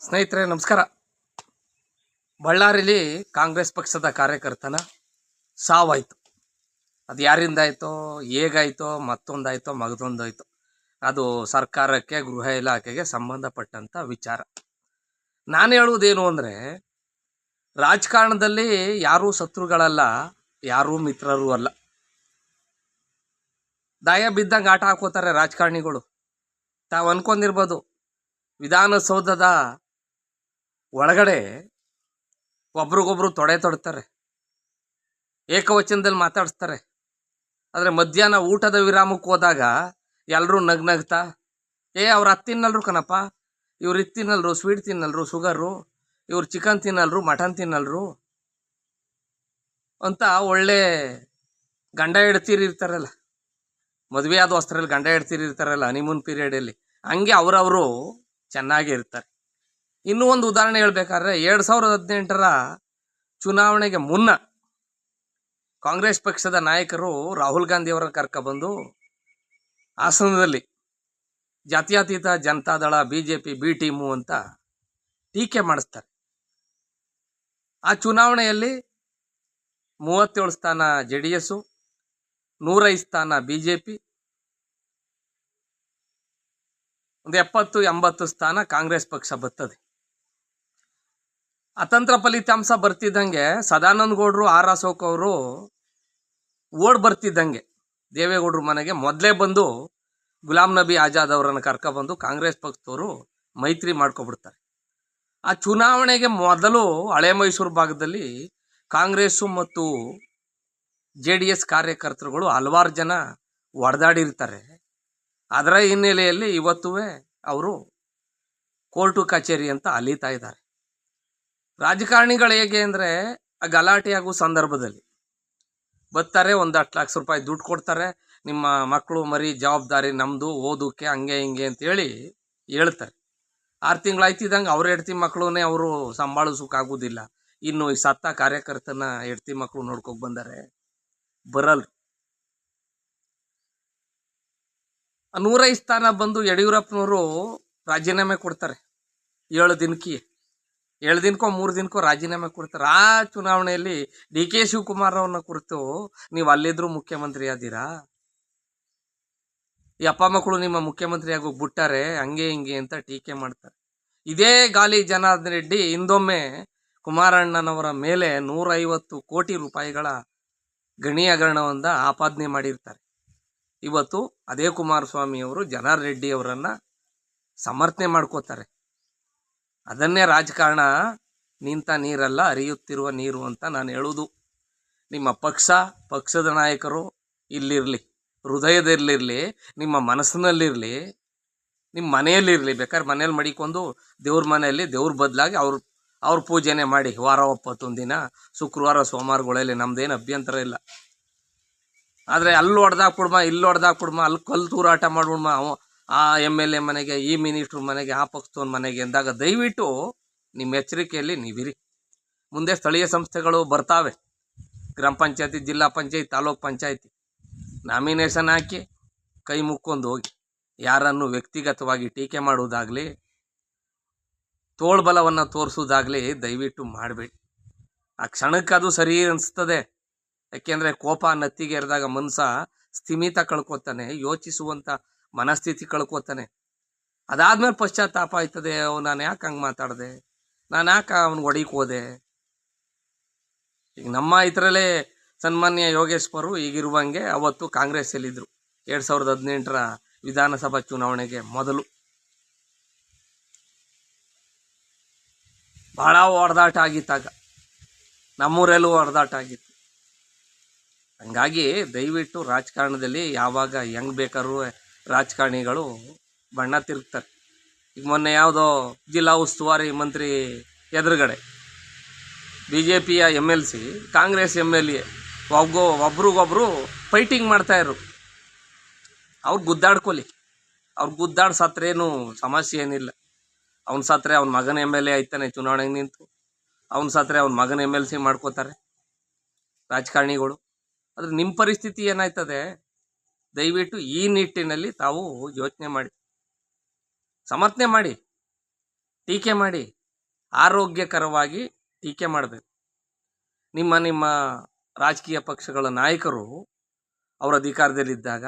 ಸ್ನೇಹಿತರೆ, ನಮಸ್ಕಾರ. ಬಳ್ಳಾರಿಲಿ ಕಾಂಗ್ರೆಸ್ ಪಕ್ಷದ ಕಾರ್ಯಕರ್ತನ ಸಾವಾಯಿತು. ಅದು ಯಾರಿಂದ ಆಯಿತೋ ಹೇಗಾಯಿತೋ, ಮತ್ತೊಂದಾಯಿತೋ, ಮಗದೊಂದಾಯಿತು. ಅದು ಸರ್ಕಾರಕ್ಕೆ, ಗೃಹ ಇಲಾಖೆಗೆ ಸಂಬಂಧಪಟ್ಟಂಥ ವಿಚಾರ. ನಾನು ಹೇಳುವುದೇನು ಅಂದರೆ, ರಾಜಕಾರಣದಲ್ಲಿ ಯಾರೂ ಶತ್ರುಗಳಲ್ಲ, ಯಾರೂ ಮಿತ್ರರು ಅಲ್ಲ. ದಾಯ ಬಿದ್ದಂಗೆ ಆಟ ಹಾಕೋತಾರೆ ರಾಜಕಾರಣಿಗಳು. ತಾವು ಅನ್ಕೊಂಡಿರ್ಬೋದು, ವಿಧಾನಸೌಧದ ಒಳಗಡೆ ಒಬ್ರಿಗೊಬ್ರು ತೊಡೆ ತೊಡ್ತಾರೆ. ಏಕವಚನದಲ್ಲಿ ಮಾತಾಡಿಸ್ತಾರೆ. ಆದರೆ ಮಧ್ಯಾಹ್ನ ಊಟದ ವಿರಾಮಕ್ಕೆ ಹೋದಾಗ ಎಲ್ಲರೂ ನಗ್ನಗ್ತಾ ಏ, ಅವ್ರು ಹತ್ತು ತಿನ್ನಲ್ರು ಕಣಪ್ಪ. ಇವ್ರು ಇದು ತಿನ್ನಲ್ರು, ಸ್ವೀಟ್ ತಿನ್ನಲ್ರು ಶುಗರು ಇವ್ರು ಚಿಕನ್ ತಿನ್ನಲ್ರು, ಮಟನ್ ತಿನ್ನಲ್ರು. ಅಂತ ಒಳ್ಳೆ ಗಂಡ ಇರ್ತಾರಲ್ಲ. ಮದುವೆ ಆದ ವಸ್ತ್ರದಲ್ಲಿ ಗಂಡ ಇರ್ತಾರಲ್ಲ ಹನಿಮೂನ್ ಪೀರಿಯಡಲ್ಲಿ ಹಂಗೆ ಅವರವರು ಚೆನ್ನಾಗಿ ಇರ್ತಾರೆ. ಇನ್ನೂ ಒಂದು ಉದಾಹರಣೆ ಹೇಳ್ಬೇಕಾದ್ರೆ ಎರಡು ಸಾವಿರದ ಹದಿನೆಂಟರ ಚುನಾವಣೆಗೆ ಮುನ್ನ ಕಾಂಗ್ರೆಸ್ ಪಕ್ಷದ ನಾಯಕರು ರಾಹುಲ್ ಗಾಂಧಿ ಅವರನ್ನು ಕರ್ಕೊಬಂದು ಹಾಸನದಲ್ಲಿ ಜಾತ್ಯತೀತ Janata Dal B J P B team ಅಂತ ಟೀಕೆ ಮಾಡಿಸ್ತಾರೆ. ಆ ಚುನಾವಣೆಯಲ್ಲಿ ಮೂವತ್ತೇಳು ಸ್ಥಾನ ಜೆ ಡಿ ಎಸ್ಸು ನೂರೈದು ಸ್ಥಾನ ಬಿ ಜೆ ಪಿ ಒಂದು ಎಪ್ಪತ್ತು ಎಂಬತ್ತು ಸ್ಥಾನ ಕಾಂಗ್ರೆಸ್ ಪಕ್ಷ ಬರ್ತದೆ. ಅತಂತ್ರ ಫಲಿತಾಂಶ ಬರ್ತಿದ್ದಂಗೆ ಸದಾನಂದ ಗೌಡರು, ಆರ್ ಅಶೋಕ್ ಅವರು ಓಡ್ ಬರ್ತಿದ್ದಂಗೆ. ದೇವೇಗೌಡರು ಮನೆಗೆ ಮೊದಲೇ ಬಂದು ಗುಲಾಂ ನಬಿ ಆಜಾದ್ ಅವರನ್ನು ಕರ್ಕೊಬಂದು ಕಾಂಗ್ರೆಸ್ ಪಕ್ಷದವರು ಮೈತ್ರಿ ಮಾಡ್ಕೊಬಿಡ್ತಾರೆ. ಆ ಚುನಾವಣೆಗೆ ಮೊದಲು ಹಳೆ ಮೈಸೂರು ಭಾಗದಲ್ಲಿ ಕಾಂಗ್ರೆಸ್ಸು ಮತ್ತು ಜೆ ಡಿ ಎಸ್ ಕಾರ್ಯಕರ್ತರುಗಳು ಹಲವಾರು ಜನ ಒಡೆದಾಡಿರ್ತಾರೆ. ಅದರ ಹಿನ್ನೆಲೆಯಲ್ಲಿ ಇವತ್ತುವೇ ಅವರು ಕೋರ್ಟು ಕಚೇರಿ ಅಂತ ಅಲೀತಾ ಇದ್ದಾರೆ. ರಾಜಕಾರಣಿಗಳು ಹೇಗೆ ಅಂದರೆ ಆ ಗಲಾಟೆ ಆಗೋ ಸಂದರ್ಭದಲ್ಲಿ ಬರ್ತಾರೆ, ಒಂದು ಹತ್ತು ಲಕ್ಷ ರೂಪಾಯಿ ದುಡ್ಡು ಕೊಡ್ತಾರೆ, ನಿಮ್ಮ ಮಕ್ಕಳು ಮರಿ ಜವಾಬ್ದಾರಿ ನಮ್ಮದು ಓದೋಕ್ಕೆ ಹಂಗೆ ಹಿಂಗೆ ಅಂತೇಳಿ ಹೇಳ್ತಾರೆ. ಆರು ತಿಂಗಳು ಆಯ್ತಿದ್ದಂಗೆ ಅವ್ರ ಹೆಡ್ತಿ ಮಕ್ಕಳನ್ನೇ ಅವರು ಸಂಭಾಳಿಸೋಕ್ಕಾಗೋದಿಲ್ಲ ಇನ್ನು ಈ ಸತ್ತ ಕಾರ್ಯಕರ್ತನ ಹೆಡ್ತಿ ಮಕ್ಕಳು ನೋಡ್ಕೊಂಡು ಬಂದರೆ ಬರಲ್ಲ. ನೂರೈದು ಸ್ಥಾನ ಬಂದು ಯಡಿಯೂರಪ್ಪನವರು ರಾಜೀನಾಮೆ ಕೊಡ್ತಾರೆ. ಏಳು ದಿನಕ್ಕೆ ಏಳು ದಿನಕ್ಕೋ ಮೂರು ದಿನಕ್ಕೋ ರಾಜೀನಾಮೆ ಕೊಡ್ತಾರೆ ಆ ಚುನಾವಣೆಯಲ್ಲಿ ಡಿ ಕೆ ಶಿವಕುಮಾರ್ ಅವ್ರನ್ನ ಕುರಿತು ನೀವು ಅಲ್ಲಿದ್ರು ಮುಖ್ಯಮಂತ್ರಿ ಆದೀರಾ? ಈ ಅಪ್ಪ ಮಕ್ಕಳು ನಿಮ್ಮ ಮುಖ್ಯಮಂತ್ರಿ ಆಗೋಗಿ ಬಿಟ್ಟಾರೆ, ಹಂಗೆ ಹಿಂಗೆ ಅಂತ ಟೀಕೆ ಮಾಡ್ತಾರೆ. ಇದೇ ಗಾಲಿ ಜನಾರ್ದನ್ ರೆಡ್ಡಿ ಹಿಂದೊಮ್ಮೆ ಕುಮಾರಣ್ಣನವರ ಮೇಲೆ ನೂರೈವತ್ತು ಕೋಟಿ ರೂಪಾಯಿಗಳ ಗಣಿ ಹಗರಣವನ್ನ ಆಪಾದನೆ ಮಾಡಿರ್ತಾರೆ. ಇವತ್ತು ಅದೇ ಕುಮಾರಸ್ವಾಮಿ ಅವರು ಜನಾರ್ ರೆಡ್ಡಿ ಅವರನ್ನ ಸಮರ್ಥನೆ ಮಾಡ್ಕೋತಾರೆ. ಅದನ್ನೇ ರಾಜಕಾರಣ. ನಿಂತ ನೀರಲ್ಲ ಅರಿಯುತ್ತಿರುವ ನೀರು ಅಂತ ನಾನು ಹೇಳುವುದು. ನಿಮ್ಮ ಪಕ್ಷ, ಪಕ್ಷದ ನಾಯಕರು ಇಲ್ಲಿರಲಿ, ಹೃದಯದಲ್ಲಿರಲಿ, ನಿಮ್ಮ ಮನಸ್ಸಿನಲ್ಲಿರಲಿ, ನಿಮ್ಮ ಮನೆಯಲ್ಲಿರಲಿ, ಬೇಕಾದ್ರೆ ಮನೇಲಿ ಮಡಿಕೊಂಡು ದೇವ್ರ ಮನೆಯಲ್ಲಿ ದೇವ್ರ ಬದಲಾಗಿ ಅವ್ರ ಅವ್ರ ಪೂಜೆನೆ ಮಾಡಿ. ವಾರ ಒಪ್ಪತ್ತೊಂದು ದಿನ, ಶುಕ್ರವಾರ ಸೋಮವಾರಗಳಲ್ಲಿ ನಮ್ದೇನು ಅಭ್ಯಂತರ ಇಲ್ಲ. ಆದರೆ ಅಲ್ಲಿ ಹೊಡೆದಾಕ್ಬಿಡ್ಮ ಇಲ್ಲಿ ಹೊಡೆದಾಕ್ಬಿಡ್ಮ ಅಲ್ಲಿ ಕಲ್ಲು ತೂರಾಟ ಮಾಡ್ಬಿಡ್ಮ, ಅವ ಆ ಎಂ ಎಲ್ ಎ ಮನೆಗೆ, ಈ ಮಿನಿಸ್ಟ್ರ್ ಮನೆಗೆ, ಆ ಪಕ್ಷದವನ ಮನೆಗೆ ಎಂದಾಗ ದಯವಿಟ್ಟು ನಿಮ್ಮ ಎಚ್ಚರಿಕೆಯಲ್ಲಿ ನೀವಿರಿ. ಮುಂದೆ ಸ್ಥಳೀಯ ಸಂಸ್ಥೆಗಳು ಬರ್ತಾವೆ. ಗ್ರಾಮ ಪಂಚಾಯತಿ, ಜಿಲ್ಲಾ ಪಂಚಾಯತಿ, ತಾಲೂಕ್ ಪಂಚಾಯತಿ. ನಾಮಿನೇಷನ್ ಹಾಕಿ ಕೈ ಮುಕ್ಕೊಂಡು ಹೋಗಿ. ಯಾರನ್ನು ವ್ಯಕ್ತಿಗತವಾಗಿ ಟೀಕೆ ಮಾಡುವುದಾಗಲಿ, ತೋಳ್ಬಲವನ್ನು ತೋರಿಸೋದಾಗಲಿ ದಯವಿಟ್ಟು ಮಾಡಬೇಡಿ. ಆ ಕ್ಷಣಕ್ಕೆ ಅದು ಸರಿ ಅನಿಸ್ತದೆ. ಯಾಕೆಂದರೆ ಕೋಪ, ನತ್ತಿಗೆ ಎರೆದಾಗ ಮನುಷ್ಯ ಸ್ಥಿಮಿತ ಕಳ್ಕೊತಾನೆ. ಯೋಚಿಸುವಂಥ ಮನಸ್ಥಿತಿ ಕಳ್ಕೊತಾನೆ. ಅದಾದ್ಮೇಲೆ ಪಶ್ಚಾತ್ತಾಪ ಆಯ್ತದೆ ನಾನು ಯಾಕೆ ಹಂಗೆ ಮಾತಾಡಿದೆ? ನಾನು ಯಾಕೆ ಅವ್ನಿಗೆ ಹೊಡಿಕ್ ಹೋದೆ? ಈಗ ನಮ್ಮ ಇದರಲ್ಲೇ ಸನ್ಮಾನ್ಯ ಯೋಗೇಶ್ವರು ಈಗಿರುವಂಗೆ ಅವತ್ತು ಕಾಂಗ್ರೆಸ್ಸಲ್ಲಿದ್ದರು ಎರಡು ಸಾವಿರದ ಹದಿನೆಂಟರ ವಿಧಾನಸಭಾ ಚುನಾವಣೆಗೆ ಮೊದಲು. ಭಾಳ ಹೊಡೆದಾಟ ಆಗಿತ್ತಾಗ. ನಮ್ಮೂರಲ್ಲೂ ಹೊಡೆದಾಟ ಆಗಿತ್ತು. ಹಂಗಾಗಿ ದಯವಿಟ್ಟು ರಾಜಕಾರಣದಲ್ಲಿ ಯಾವಾಗ ಹೆಂಗೆ ಬೇಕಾದ್ರೂ ರಾಜಕಾರಣಿಗಳು ಬಣ್ಣ ತಿರುಗ್ತಾರೆ. ಈಗ ಮೊನ್ನೆ ಯಾವುದೋ ಜಿಲ್ಲಾ ಉಸ್ತುವಾರಿ ಮಂತ್ರಿ ಎದುರುಗಡೆ ಬಿ ಜೆ ಪಿಯ M L C, Congress M L A ಒಬ್ಬ ಒಬ್ರಿಗೊಬ್ರು ಫೈಟಿಂಗ್ ಮಾಡ್ತಾಯಿದ್ರು ಅವ್ರು ಗುದ್ದಾಡ್ಕೊಲಿ. ಅವ್ರು ಗುದ್ದಾಡ್ ಸತ್ರೇನು ಸಮಸ್ಯೆ ಏನಿಲ್ಲ. ಅವ್ನ ಸತ್ರೆ ಅವ್ನ ಮಗನ ಎಂ ಎಲ್ ಎ ಆಯ್ತಾನೆ ಚುನಾವಣೆಗೆ ನಿಂತು. ಅವ್ನ ಸತ್ರೆ ಅವ್ನ ಮಗನ ಎಂ ಎಲ್ ಸಿ ಮಾಡ್ಕೋತಾರೆ ರಾಜಕಾರಣಿಗಳು. ಆದರೆ ನಿಮ್ಮ ಪರಿಸ್ಥಿತಿ ಏನಾಯ್ತದೆ? ದಯವಿಟ್ಟು ಈ ನಿಟ್ಟಿನಲ್ಲಿ ತಾವು ಯೋಚನೆ ಮಾಡಿ. ಸಮರ್ಥನೆ ಮಾಡಿ. ಟೀಕೆ ಮಾಡಿ. ಆರೋಗ್ಯಕರವಾಗಿ ಟೀಕೆ ಮಾಡಬೇಕು. ನಿಮ್ಮ ನಿಮ್ಮ ರಾಜಕೀಯ ಪಕ್ಷಗಳ ನಾಯಕರು ಅವರ ಅಧಿಕಾರದಲ್ಲಿದ್ದಾಗ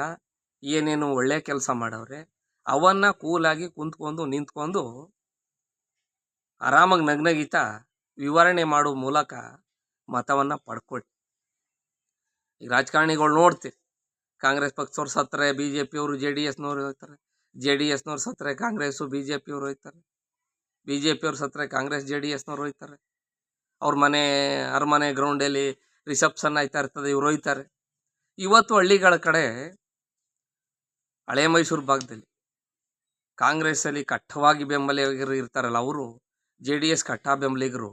ಏನೇನು ಒಳ್ಳೆಯ ಕೆಲಸ ಮಾಡವ್ರೆ, ಅವನ್ನ ಕೂಲಾಗಿ ಕುಂತ್ಕೊಂಡು ನಿಂತ್ಕೊಂಡು ಆರಾಮಾಗಿ ನಗ್ನಗಿತ ವಿವರಣೆ ಮಾಡುವ ಮೂಲಕ ಮತವನ್ನು ಪಡ್ಕೊಳ್ಳಿ. ಈಗ ರಾಜಕಾರಣಿಗಳು ನೋಡ್ತೀರಿ. ಕಾಂಗ್ರೆಸ್ ಪಕ್ಷದವ್ರು ಸತ್ತರೆ ಬಿ ಜೆ ಪಿಯವರು ಜೆ ಡಿ ಎಸ್ನವ್ರು ಹೋಗ್ತಾರೆ ಜೆ ಡಿ ಎಸ್ನವ್ರು ಸತ್ತರೆ, ಕಾಂಗ್ರೆಸ್ಸು ಬಿ ಜೆ ಪಿಯವ್ರು ಹೋಗ್ತಾರೆ ಬಿ ಜೆ ಪಿಯವ್ರು ಸತ್ತರೆ, ಕಾಂಗ್ರೆಸ್ ಜೆ ಡಿ ಎಸ್ನವ್ರು ಹೋಗ್ತಾರೆ ಅವ್ರ ಮನೆ ಅರಮನೆ ಗ್ರೌಂಡಲ್ಲಿ ರಿಸೆಪ್ಷನ್ ಆಯ್ತಾ ಇರ್ತದೆ, ಇವ್ರು ಹೋಯ್ತಾರೆ. ಇವತ್ತು ಹಳ್ಳಿಗಳ ಕಡೆ ಹಳೆ ಮೈಸೂರು ಭಾಗದಲ್ಲಿ ಕಾಂಗ್ರೆಸ್ಸಲ್ಲಿ ಕಟ್ಟವಾಗಿ ಬೆಂಬಲಿಗರು ಇರ್ತಾರಲ್ಲ ಅವರು ಜೆ ಡಿ ಎಸ್ ಕಟ್ಟ ಬೆಂಬಲಿಗರು,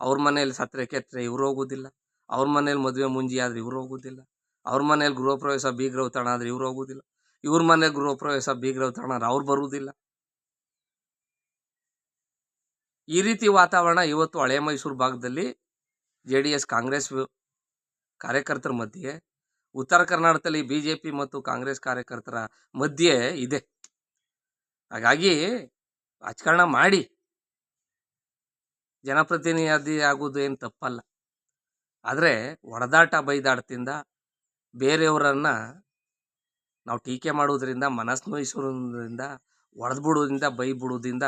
ಅವ್ರ ಮನೇಲಿ ಸತ್ತರೆ ಕೆತ್ತರೆ ಇವ್ರು ಹೋಗೋದಿಲ್ಲ. ಅವ್ರ ಮನೇಲಿ ಮದುವೆ ಮುಂಜಿ ಆದರೆ ಇವ್ರು ಹೋಗೋದಿಲ್ಲ. ಅವ್ರ ಮನೇಲಿ ಗೃಹ ಪ್ರವೇಶ ಬೀಗ್ರವ್ ತಣ ಆದ್ರೆ ಇವ್ರು ಹೋಗೋದಿಲ್ಲ. ಇವ್ರ ಮನೆ ಗೃಹ ಪ್ರವೇಶ ಬೀಗ್ರವ್ ತಣ ಆದ್ರೆ ಅವ್ರು ಬರುವುದಿಲ್ಲ ಈ ರೀತಿ ವಾತಾವರಣ ಇವತ್ತು ಹಳೆ ಮೈಸೂರು ಭಾಗದಲ್ಲಿ ಜೆ ಕಾಂಗ್ರೆಸ್ ಕಾರ್ಯಕರ್ತರ ಮಧ್ಯೆ, ಉತ್ತರ ಕರ್ನಾಟಕದಲ್ಲಿ ಬಿಜೆಪಿ ಮತ್ತು ಕಾಂಗ್ರೆಸ್ ಕಾರ್ಯಕರ್ತರ ಮಧ್ಯೆ ಇದೆ. ಹಾಗಾಗಿ ರಾಜಕಾರಣ ಮಾಡಿ. ಜನಪ್ರತಿನಿಧಿ ಆಗೋದು ಏನು ತಪ್ಪಲ್ಲ. ಆದರೆ ಹೊಡೆದಾಟ ಬೈದಾಟದಿಂದ ಬೇರೆಯವರನ್ನ ನಾವು ಟೀಕೆ ಮಾಡೋದ್ರಿಂದ ಮನಸ್ಸು ಬಿಡೋದ್ರಿಂದ ಬೈ ಬೈಬಿಡೋದ್ರಿಂದ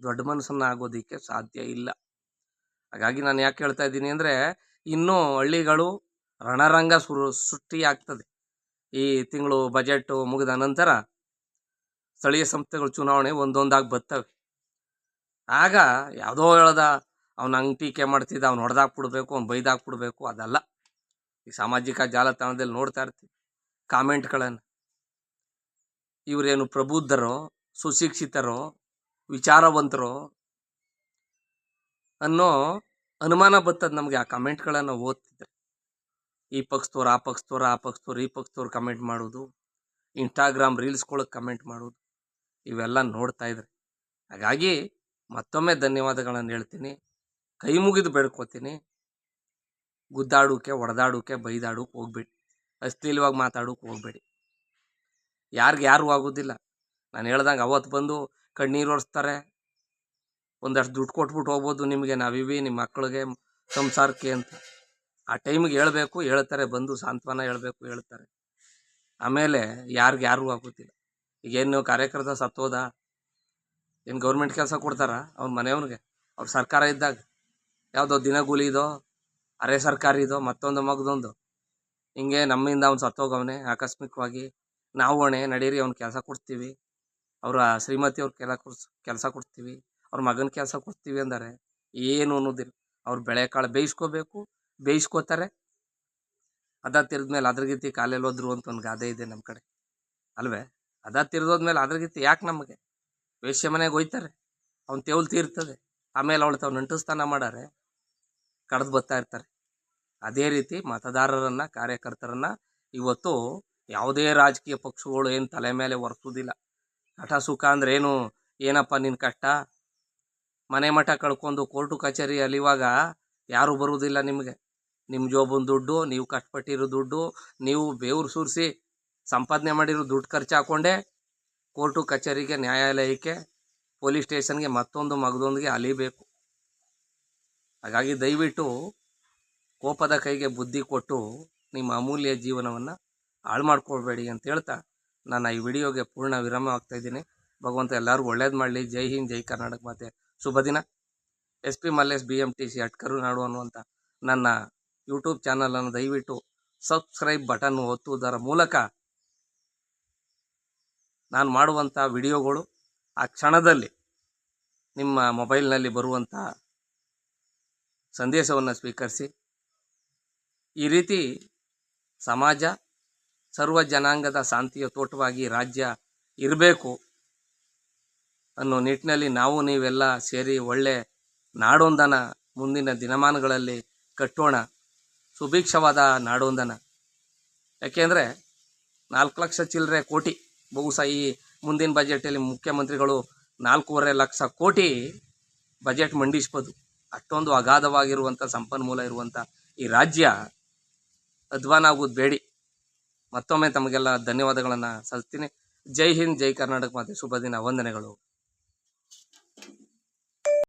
ದೊಡ್ಡ ಮನಸ್ಸನ್ನ ಆಗೋದಕ್ಕೆ ಸಾಧ್ಯ ಇಲ್ಲ. ಹಾಗಾಗಿ ನಾನು ಯಾಕೆ ಹೇಳ್ತಾ ಇದ್ದೀನಿ ಅಂದರೆ, ಇನ್ನೂ ಹಳ್ಳಿಗಳು ರಣರಂಗ ಸುರು ಸೃಷ್ಟಿ ಆಗ್ತದೆ ಈ ತಿಂಗಳು ಬಜೆಟ್ ಮುಗಿದ ನಂತರ ಸ್ಥಳೀಯ ಸಂಸ್ಥೆಗಳ ಚುನಾವಣೆ ಒಂದೊಂದಾಗಿ ಬರ್ತವೆ. ಆಗ ಯಾವುದೋ ಹೇಳ್ದ, ಅವ್ನು ಹಂಗೆ ಟೀಕೆ ಮಾಡ್ತಿದ್ದ, ಅವ್ನು ಹೊಡೆದಾಕ್ಬಿಡ್ಬೇಕು, ಅವ್ನು ಬೈದಾಕ್ಬಿಡ್ಬೇಕು, ಅದಲ್ಲ. ಈ ಸಾಮಾಜಿಕ ಜಾಲತಾಣದಲ್ಲಿ ನೋಡ್ತಾ ಇರ್ತೀವಿ. ಕಾಮೆಂಟ್ಗಳನ್ನು. ಇವರೇನು ಪ್ರಬುದ್ಧರೋ, ಸುಶಿಕ್ಷಿತರೋ, ವಿಚಾರವಂತರೋ ಅನ್ನೋ ಅನುಮಾನ ಬರ್ತದೆ ನಮಗೆ ಆ ಕಮೆಂಟ್ಗಳನ್ನು ಓದ್ತಿದ್ರೆ. ಈ ಪಕ್ಷದವ್ರು, ಆ ಪಕ್ಷದವ್ರು ಆ ಪಕ್ಷದವ್ರು, ಈ ಪಕ್ಷದವ್ರು ಕಮೆಂಟ್ ಮಾಡೋದು ಇನ್ಸ್ಟಾಗ್ರಾಮ್ ರೀಲ್ಸ್ಗಳಿಗೆ ಕಮೆಂಟ್ ಮಾಡೋದು ಇವೆಲ್ಲ ನೋಡ್ತಾ ಇದ್ರೆ. ಹಾಗಾಗಿ ಮತ್ತೊಮ್ಮೆ ಧನ್ಯವಾದಗಳನ್ನು ಹೇಳ್ತೀನಿ. ಕೈ ಮುಗಿದು ಬೇಡ್ಕೋತೀನಿ. ಗುದ್ದಾಡೋಕೆ ಹೊಡೆದಾಡೋಕೆ ಬೈದಾಡೋಕೆ ಹೋಗ್ಬೇಡಿ. ಅಶ್ಲೀಲವಾಗಿ ಮಾತಾಡೋಕೆ ಹೋಗ್ಬೇಡಿ. ಯಾರಿಗೆ ಯಾರು ಆಗೋದಿಲ್ಲ. ನಾನು ಹೇಳ್ದಂಗೆ ಅವತ್ತು ಬಂದು ಕಣ್ಣೀರು ಒರೆಸ್ತಾರೆ. ಒಂದಷ್ಟು ದುಡ್ಡು ಕೊಟ್ಬಿಟ್ಟು ಹೋಗ್ಬೋದು ನಿಮಗೆ, ನಾವಿವಿ ನಿಮ್ಮ ಮಕ್ಕಳಿಗೆ ಸಂಸಾರಕ್ಕೆ ಅಂತ. ಆ ಟೈಮಿಗೆ ಹೇಳಬೇಕು, ಹೇಳ್ತಾರೆ, ಬಂದು ಸಾಂತ್ವನ ಹೇಳಬೇಕು, ಹೇಳ್ತಾರೆ. ಆಮೇಲೆ ಯಾರಿಗೆ ಯಾರಿಗೂ ಆಗೋದಿಲ್ಲ. ಈಗೇನು ಕಾರ್ಯಕರ್ತ ಸತ್ತೋದ ಏನು ಗೌರ್ಮೆಂಟ್ ಕೆಲಸ ಕೊಡ್ತಾರ ಅವ್ರ ಮನೆಯವ್ನಿಗೆ? ಅವ್ರ ಸರ್ಕಾರ ಇದ್ದಾಗ? ಯಾವುದೋ ದಿನಗೂಲಿದೋ ಅರೆ ಸರ್ಕಾರಿ ಇದೋ ಮತ್ತೊಂದು ಮಗದೊಂದು. ಹಿಂಗೆ ನಮ್ಮಿಂದ ಅವ್ನು ಸತ್ತೋಗವನೆ. ಆಕಸ್ಮಿಕವಾಗಿ ನಾವು ಹೊಣೆ ನಡೀರಿ, ಅವ್ನ ಕೆಲಸ ಕೊಡ್ತೀವಿ. ಅವರ ಶ್ರೀಮತಿ ಅವ್ರ ಕೆಲ ಕೆಲಸ ಕೊಡ್ತೀವಿ. ಅವ್ರ ಮಗನ ಕೆಲಸ ಕೊಡ್ತೀವಿ ಅಂದರೆ ಏನು ಅನ್ನೋದಿಲ್ಲ. ಅವ್ರು ಬೆಳೆ ಕಾಳು ಬೇಯಿಸ್ಕೋಬೇಕು, ಬೇಯಿಸ್ಕೋತಾರೆ. ಅದ ತಿರ್ದ್ಮೇಲೆ ಅದ್ರ ಗೀತಿ ಕಾಲೆಲ್ಲಿ ಹೋದ್ರು ಅಂತ ಒಂದು ಗಾದೆ ಇದೆ ನಮ್ಮ ಕಡೆ. ಅಲ್ವೇ? ಅದ ತಿರ್ದೋದ್ಮೇಲೆ ಅದ್ರ ಗೀತಿ ಯಾಕೆ ನಮಗೆ? ವೇಶ್ಯ ಮನೆಗೆ ಹೋಯ್ತಾರೆ. ಅವ್ನು ತೇವಲ್ ತೀರ್ತದೆ. ಆಮೇಲೆ ಅವಳು ತಾವು ನಂಟುಸ್ತಾನ ಮಾಡಾರೆ. ಕಡ್ದು ಬರ್ತಾ ಇರ್ತಾರೆ. ಅದೇ ರೀತಿ ಮತದಾರರನ್ನ, ಕಾರ್ಯಕರ್ತರನ್ನ ಇವತ್ತು ಯಾವುದೇ ರಾಜಕೀಯ ಪಕ್ಷಗಳು ಏನು ತಲೆ ಮೇಲೆ ಒರೆಸೋದಿಲ್ಲ. ಹಠ ಸುಖ ಅಂದ್ರೆ ಏನು? ಏನಪ್ಪ ನಿನ್ನ ಕಷ್ಟ? ಮನೆ ಮಠ ಕಳ್ಕೊಂಡು ಕೋರ್ಟು ಕಚೇರಿ ಅಲಿವಾಗ ಯಾರು ಬರುವುದಿಲ್ಲ ನಿಮಗೆ. ನಿಮ್ಮ ಜೋಬನ್ ದುಡ್ಡು, ನೀವು ಕಷ್ಟಪಟ್ಟಿರೋ ದುಡ್ಡು, ನೀವು ಬೇವ್ರು ಸುರಿಸಿ ಸಂಪಾದನೆ ಮಾಡಿರೋ ದುಡ್ಡು ಖರ್ಚು ಹಾಕೊಂಡೆ ಕೋರ್ಟು ಕಚೇರಿಗೆ, ನ್ಯಾಯಾಲಯಕ್ಕೆ, ಪೊಲೀಸ್ ಸ್ಟೇಷನ್ಗೆ ಮತ್ತೊಂದು ಮಗದೊಂದಿಗೆ ಅಲಿಬೇಕು. ಹಾಗಾಗಿ ದಯವಿಟ್ಟು ಕೋಪದ ಕೈಗೆ ಬುದ್ಧಿ ಕೊಟ್ಟು ನಿಮ್ಮ ಅಮೂಲ್ಯ ಜೀವನವನ್ನು ಹಾಳು ಮಾಡ್ಕೊಳ್ಬೇಡಿ ಅಂತ ಹೇಳ್ತಾ ನಾನು ಈ ವಿಡಿಯೋಗೆ ಪೂರ್ಣ ವಿರಾಮ ಆಗ್ತಾ ಇದ್ದೀನಿ. ಭಗವಂತ ಎಲ್ಲರಿಗೂ ಒಳ್ಳೇದು ಮಾಡಲಿ. ಜೈ ಹಿಂದ್, ಜೈ ಕರ್ನಾಟಕ ಮಾತೆ. ಶುಭ ದಿನ. S P Mallesh, B M T C ಅಟ್ಕರುನಾಡು ಅನ್ನುವಂಥ ನನ್ನ ಯೂಟ್ಯೂಬ್ ಚಾನಲನ್ನು ದಯವಿಟ್ಟು ಸಬ್ಸ್ಕ್ರೈಬ್ ಬಟನ್ ಒತ್ತುವುದರ ಮೂಲಕ ನಾನು ಮಾಡುವಂಥ ವಿಡಿಯೋಗಳು ಆ ಕ್ಷಣದಲ್ಲಿ ನಿಮ್ಮ ಮೊಬೈಲ್ನಲ್ಲಿ ಬರುವಂಥ ಸಂದೇಶವನ್ನು ಸ್ವೀಕರಿಸಿ. ಈ ರೀತಿ ಸಮಾಜ, ಸರ್ವ ಜನಾಂಗದ ಶಾಂತಿಯ ತೋಟವಾಗಿ ರಾಜ್ಯ ಇರಬೇಕು ಅನ್ನೋ ನಿಟ್ಟಿನಲ್ಲಿ ನಾವು ನೀವೆಲ್ಲ ಸೇರಿ ಒಳ್ಳೆ ನಾಡೊಂದನ ಮುಂದಿನ ದಿನಮಾನಗಳಲ್ಲಿ ಕಟ್ಟೋಣ. ಸುಭಿಕ್ಷವಾದ ನಾಡೊಂದನ. ಯಾಕೆಂದರೆ ನಾಲ್ಕು ಲಕ್ಷ ಚಿಲ್ಲರೆ ಕೋಟಿ, ಬಹುಶಃ ಈ ಮುಂದಿನ ಬಜೆಟಲ್ಲಿ ಮುಖ್ಯಮಂತ್ರಿಗಳು ನಾಲ್ಕೂವರೆ ಲಕ್ಷ ಕೋಟಿ ಬಜೆಟ್ ಮಂಡಿಸ್ಬೋದು. ಅಷ್ಟೊಂದು ಅಗಾಧವಾಗಿರುವಂಥ ಸಂಪನ್ಮೂಲ ಇರುವಂಥ ಈ ರಾಜ್ಯ ಅಧ್ವಾನ ಆಗೋದು ಬೇಡಿ. ಮತ್ತೊಮ್ಮೆ ತಮಗೆಲ್ಲ ಧನ್ಯವಾದಗಳನ್ನು ಸಲ್ಲಿಸ್ತೀನಿ. ಜೈ ಹಿಂದ್, ಜೈ ಕರ್ನಾಟಕ ಮಾತೆ. ಶುಭ ದಿನ, ವಂದನೆಗಳು.